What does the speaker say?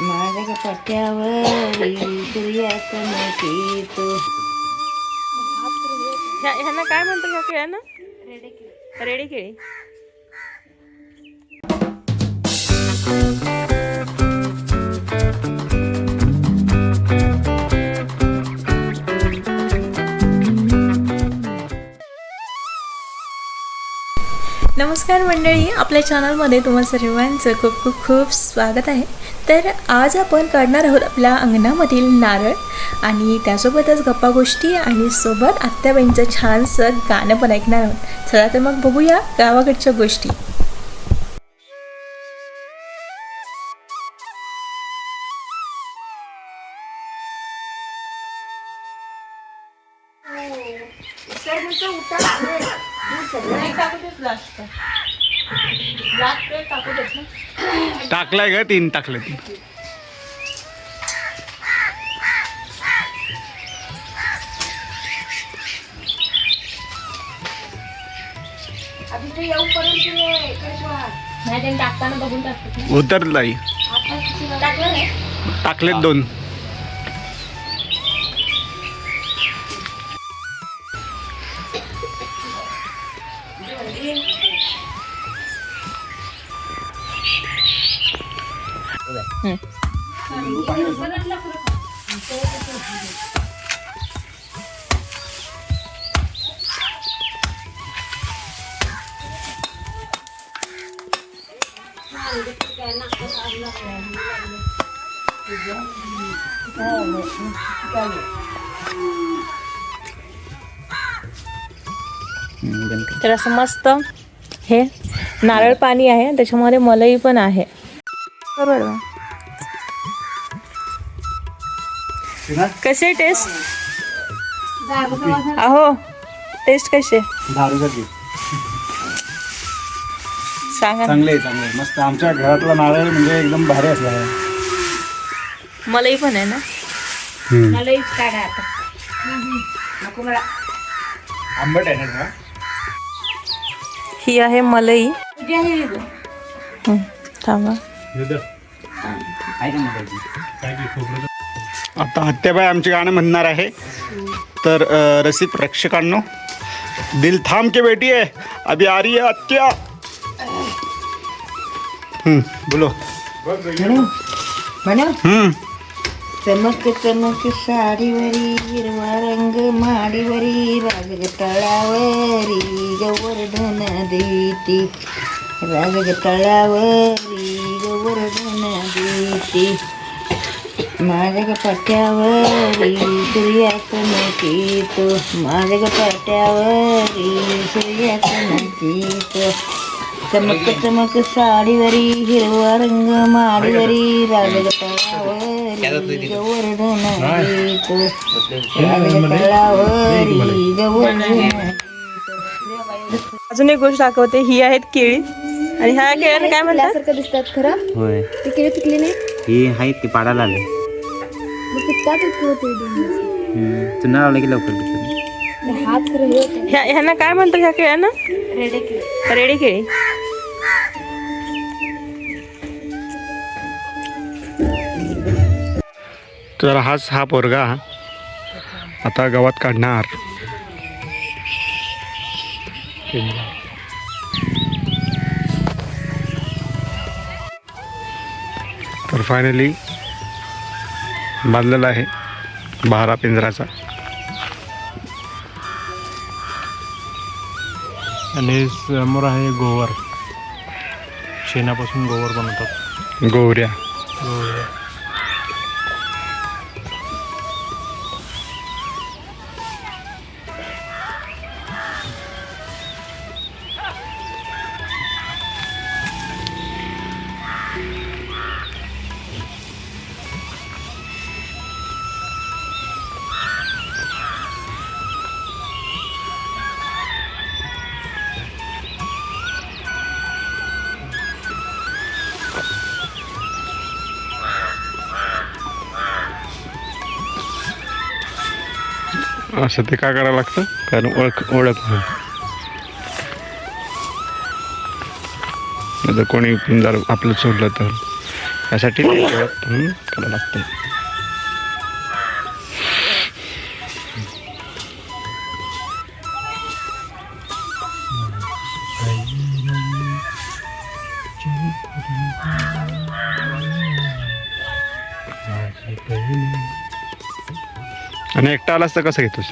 माझ्या पट्ट्यावर ह्यांना काय म्हणतात ह्या खेळांना रेडी खेळी नमस्कार मंडळी आपल्या चॅनलमध्ये तुम्हा सर्वांचं खूप खूप खूप स्वागत आहे. तर आज आपण काढणार आहोत आपल्या अंगणामधील नारळ आणि त्यासोबतच गप्पा गोष्टी आणि सोबत आत्याबाईंचं छानसं गाणं पण ऐकणार आहोत. चला तर मग बघूया गावाकडच्या गोष्टी. टाकलाय का तीन टाकले. तीन उतरलाय टाकलेत दोन. तर असं मस्त हे नारळ पाणी आहे त्याच्यामध्ये मलई पण आहे. बरोबर. कसे टेस्ट अहो टेस्ट कसे दारूसाठी सांगा. चांगले आहे, चांगले. मस्त आमच्या घरातला नारळ म्हणजे एकदम भारी असला आहे. मलई पण आहे ना? मलाच काढा आता. नको मला. आंबट आहे ना? ही? आहे मलई. हं, थांबा आता हत्याबाई आमचे गाणं म्हणणार आहे. तर रसिक प्रेक्षकांनो दिल थांब के बेटी आहे अभी आ रही है हत्या. बोलो. हम्म. चमक चमक साडीवरी हिरवा रंग माडीवरी राजग तळावरी गोवर्धन देती. राजग तळावरी गोवर्धन देती. माझ्या ग पट्ट्यावरी सूर्यासन तो माझ्या ग पट्ट्यावरी सूर्यासन तो चमक चमक साडीवरी हिरवा रंग माडीवरी गोवर्धन गोवर्धन अजून एक गोष्ट दाखवते ही आहेत केळी. आणि ह्या केळ्याने काय म्हणतात? दिसतात खरं? होय. ते केळी पिकले नाही? ही आहेत ती पाडायला आले. लावलं की लवकर हे होते ह्या ह्यांना काय म्हणतात ह्या केळ्यांना रेडे केळी तर हाच हा पोरगा. आता गावात काढणार. तर फायनली बांधलेला आहे बारा पिंजराचा आणि समोर आहे गोवर. शेणापासून गोवर बनवतात. गोवऱ्या. गोवर. असं ते काय करावं लागतं? कारण ओळख ओळख नाही. जर कोणी जर आपलं सोडलं तर. यासाठी करावं लागतं. आणि एकटा आलास तर कसं घेतोस?